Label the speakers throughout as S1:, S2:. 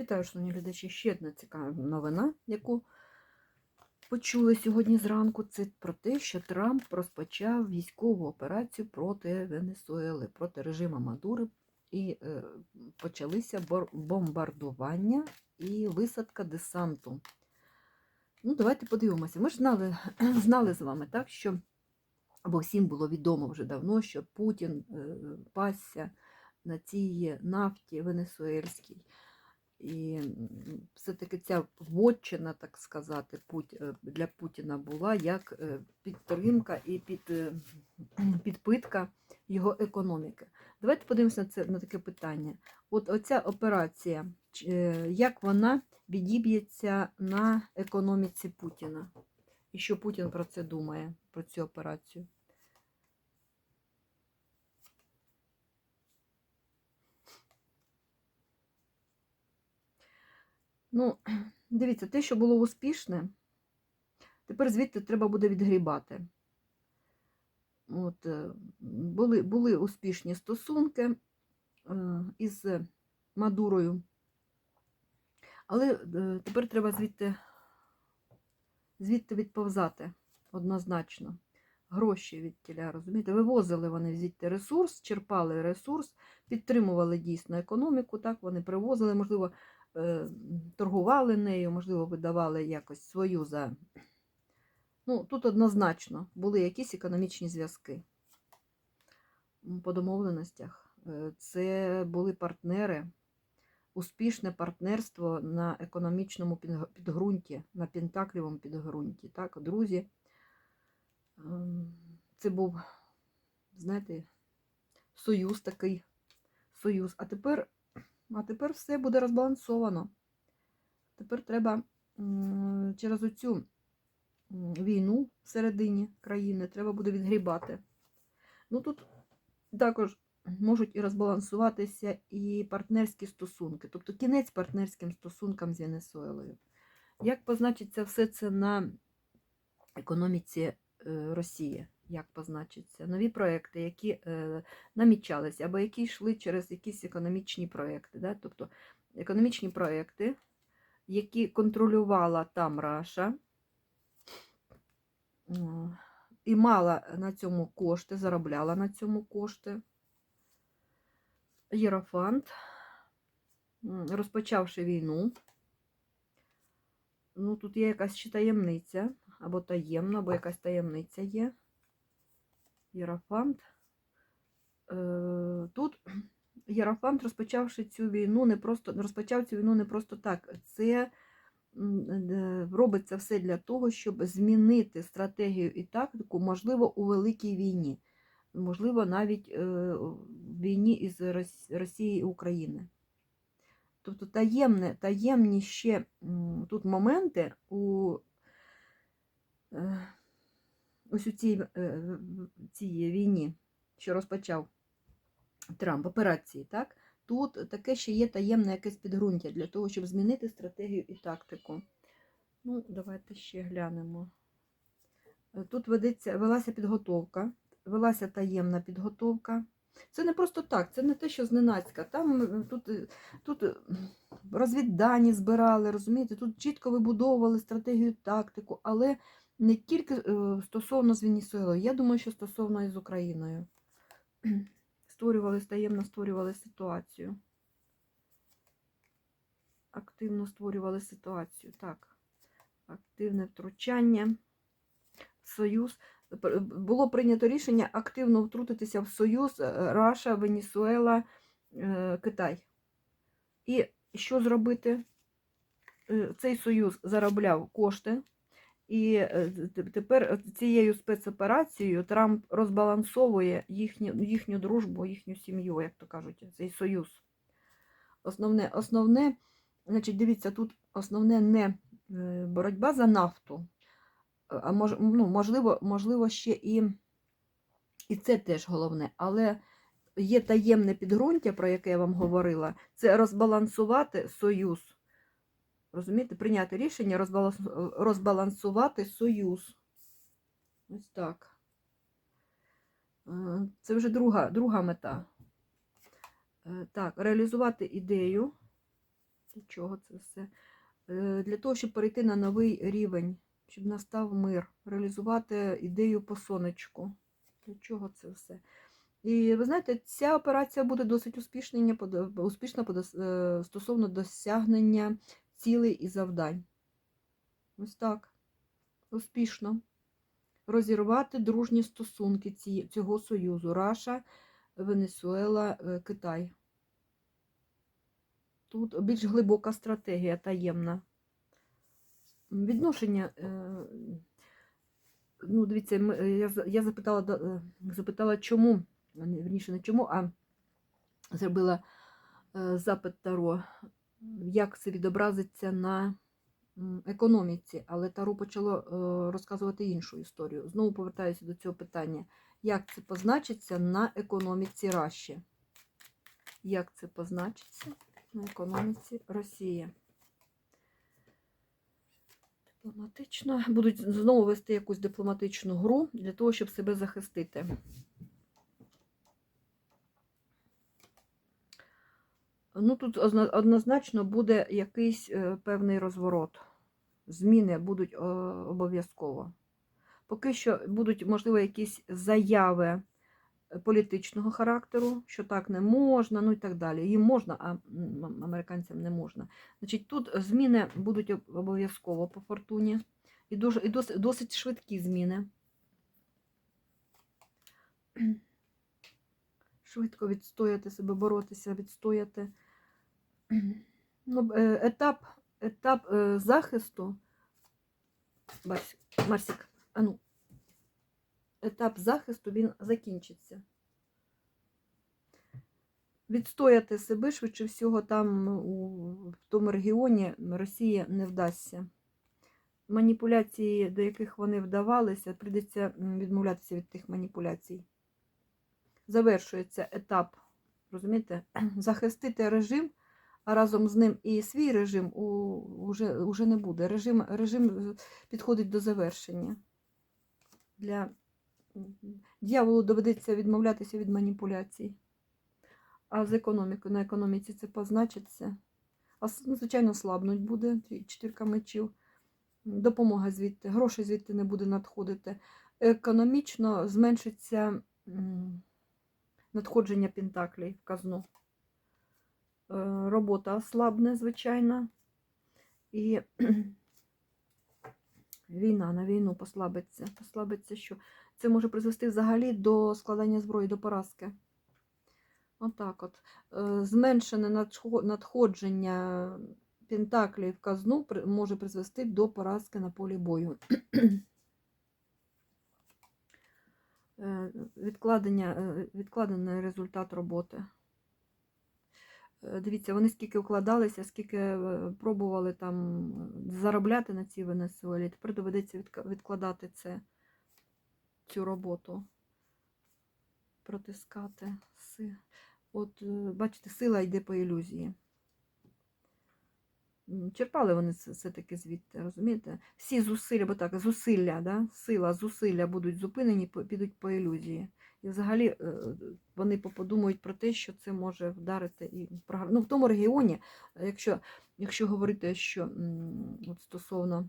S1: Вітаю, шановні глядачі. Ще одна цікава новина, яку почули сьогодні зранку. Це про те, що Трамп розпочав військову операцію проти Венесуели, проти режиму Мадури. І е, почалися бомбардування і висадка десанту. Ну, давайте подивимося. Ми ж знали, знали з вами, так, що або всім було відомо вже давно, що Путін е, пасся на цій нафті венесуельській. І все-таки ця вотчина, так сказати, е, для Путіна була як е, підтримка і під, е, підпитка його економіки. Давайте подивимося на це на таке питання. От оця операція, як вона відіб'ється на економіці Путіна? І що Путін про це думає, про цю операцію? Ну, дивіться, те, що було успішне, тепер звідти треба буде відгрібати. От, е, були, були успішні стосунки е, із Мадурою, але е, тепер треба звідти, звідти відповзати однозначно. Гроші від тіля, розумієте? Вивозили вони звідти ресурс, черпали ресурс, підтримували дійсно економіку, так вони привозили, можливо, торгували нею, можливо, видавали якось свою за. Ну, тут однозначно були якісь економічні зв'язки по домовленостях. Е, Це були партнери, успішне партнерство на економічному підґрунті, на пентаклівому підґрунті. Так, друзі. Ем, Це був, знаєте, союз такий. Союз. А тепер, а тепер все буде розбалансовано. Тепер треба через оцю війну всередині країни треба буде відгрібати. Ну тут також можуть і розбалансуватися і партнерські стосунки, тобто кінець партнерським стосункам з Венесуелою. Як позначиться все це на економіці е, Росії? Як позначиться? Нові проекти, які е, намічалися, або які йшли через якісь економічні проекти. Да? Тобто економічні проекти, які контролювала там Раша, і мала на цьому кошти, заробляла на цьому кошти. Єрофант, розпочавши війну. Ну, тут є якась ще таємниця, або таємна, або якась таємниця є. Єрофант. Е, Тут Єрофант, розпочавши цю війну, не просто розпочав цю війну не просто так. Це е, робиться все для того, щоб змінити стратегію і тактику, можливо, у великій війні, можливо, навіть е, в війні із Рос- Росії і України. Тобто таємне, таємні ще тут моменти у е, ось у цій, е, цій війні, що розпочав Трамп, операції, так? Тут таке ще є таємне якесь підґрунтя для того, щоб змінити стратегію і тактику. Ну, давайте ще глянемо. Е, Тут ведеться, велася підготовка, велася таємна підготовка. Це не просто так, це не те, що зненацька. Там е, тут, тут розвіддані збирали, розумієте, тут чітко вибудовували стратегію, тактику, але не тільки е, стосовно з Венесуелою, я думаю, що стосовно і з Україною. Створювали, таємно створювали ситуацію. Активно створювали ситуацію. Так. Активне втручання Союз. Було прийнято рішення активно втрутитися в Союз е, Раша, Венесуела, е, Китай. І що зробити? Цей союз заробляв кошти, і е, тепер цією спецоперацією Трамп розбалансовує їхню, їхню дружбу, їхню сім'ю, як то кажуть, цей союз. Основне, основне, значить, дивіться, тут основне не е, боротьба за нафту, а мож, ну, можливо, можливо, ще і, і це теж головне, але є таємне підґрунтя, про яке я вам говорила, це розбалансувати союз. Розумієте, прийняти рішення розбалансувати союз. Ось так. Е, Це вже друга, друга мета. Е, Так, реалізувати ідею. Для чого це все? Е, Для того, щоб перейти на новий рівень, щоб настав мир, реалізувати ідею по сонечку. Для чого це все? І ви знаєте, ця операція буде досить успішна, стосовно досягнення цілей і завдань. Ось так. Успішно. Розірвати дружні стосунки цього союзу. Раша, Венесуела, е, Китай. Тут більш глибока стратегія таємна. Відношення. е, Ну, дивіться, е, я, запитала, запитала, чому, верніше, не чому, а зробила запит Таро, як це відобразиться на економіці. Але Таро почало е, розказувати іншу історію. Знову повертаюся до цього питання. Як це позначиться на економіці Раші? Як це позначиться на економіці Росії? Дипломатично. Будуть знову вести якусь дипломатичну гру для того, щоб себе захистити. Ну, тут однозначно буде якийсь е, певний розворот. Зміни будуть обов'язково. Поки що будуть, можливо, якісь заяви е, політичного характеру, що так не можна, ну і так далі. Їм можна, а американцям не можна. Значить, тут зміни будуть обов'язково по фортуні. І, дуже, і досить, досить швидкі зміни. Швидко відстояти себе, боротися, відстояти. Ну, етап, етап е, захисту. Марсик, а ну. Етап захисту він закінчиться. Відстояти себе швидше всього там у в тому регіоні Росії не вдасться. Маніпуляції, до яких вони вдавалися, прийдеться відмовлятися від тих маніпуляцій. Завершується етап, розумієте, захистити режим, а разом з ним і свій режим у, вже, уже не буде. Режим, режим підходить до завершення. Для дьяволу доведеться відмовлятися від маніпуляцій. А з економікою на економіці це позначиться. А ну, звичайно, слабнуть буде чотирка мечів. Допомога звідти, грошей звідти не буде надходити. Економічно зменшиться надходження пентаклей в казну. Е, Робота ослабне, звичайно. І війна на війну послабиться. Послабиться, що це може призвести взагалі до складання зброї, до поразки. Отак от. Е, Зменшене надходження пентаклів в казну може призвести до поразки на полі бою. Е, Відкладення, е, відкладений результат роботи. Е, Дивіться, вони скільки вкладалися, скільки е, пробували там е, заробляти на цій Венесуелі. Тепер доведеться відкладати це, цю роботу, протискати. От, бачите, сила йде по ілюзії. Черпали вони все-таки звідти, розумієте? Всі зусилля, бо так, зусилля, да? сила, зусилля будуть зупинені, підуть по ілюзії. І взагалі е, вони подумають про те, що це може вдарити і ну, в тому регіоні, е, якщо, якщо говорити, що от стосовно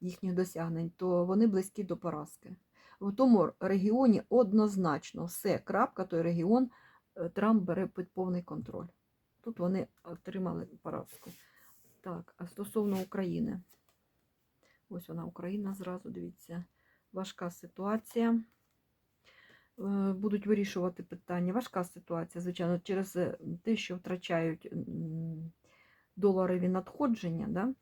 S1: їхніх досягнень, то вони близькі до поразки. В тому регіоні однозначно все, крапка, той регіон е, Трамп бере під повний контроль. Тут вони отримали поразку. Так, а стосовно України. Ось вона, Україна зразу, дивіться, важка ситуація. Е, Будуть вирішувати питання. Важка ситуація, звичайно, через е, те, що втрачають доларові надходження. Да?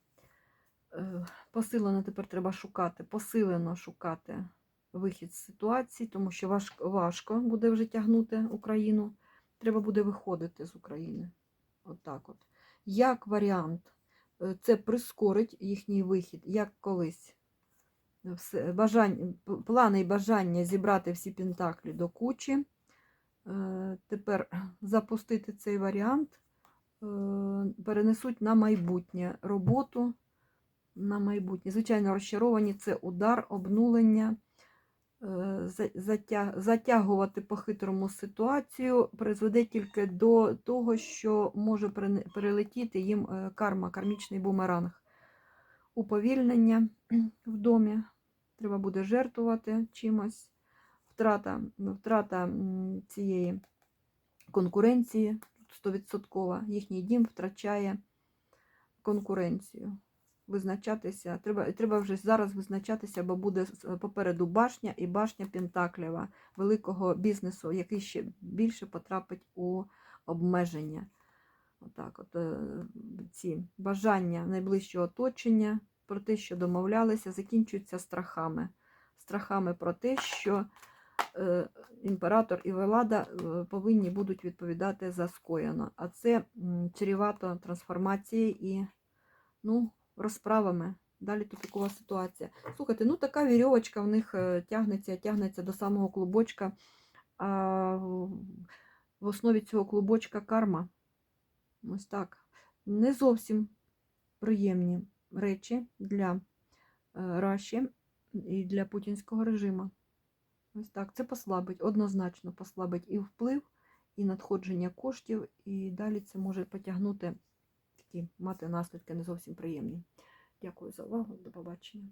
S1: Е, Посилено тепер треба шукати, посилено шукати вихід з ситуації, тому що важко, важко буде вже тягнути Україну. Треба буде виходити з України. Отак от. Як варіант, це прискорить їхній вихід, як колись. Все, бажання, плани і бажання зібрати всі пентаклі до кучі. Е, Тепер запустити цей варіант, е, перенесуть на майбутнє роботу на майбутнє. Звичайно, розчаровані це удар, обнулення, е, за- затя- затягувати по-хитрому ситуацію призведе тільки до того, що може перелетіти їм е, карма, кармічний бумеранг. Уповільнення в домі, треба буде жертвувати чимось, втрата, втрата цієї конкуренції 100%. Їхній дім втрачає конкуренцію. Визначатися, треба, треба вже зараз визначатися, бо буде попереду башня і башня Пентаклєва, великого бізнесу, який ще більше потрапить у обмеження. Отак, от е, ці бажання найближчого оточення про те, що домовлялися, закінчуються страхами. Страхами про те, що е, імператор і влада е, повинні будуть відповідати за скоєно. А це чрівато трансформації і ну, розправами. Далі тупікова ситуація. Слухайте, ну така вірьовочка в них тягнеться, тягнеться до самого клубочка. А в основі цього клубочка карма. Ось так. Не зовсім приємні речі для е, Раші і для путінського режиму. Ось так. Це послабить, однозначно послабить і вплив, і надходження коштів, і далі це може потягнути такі мати наслідки не зовсім приємні. Дякую за увагу. До побачення.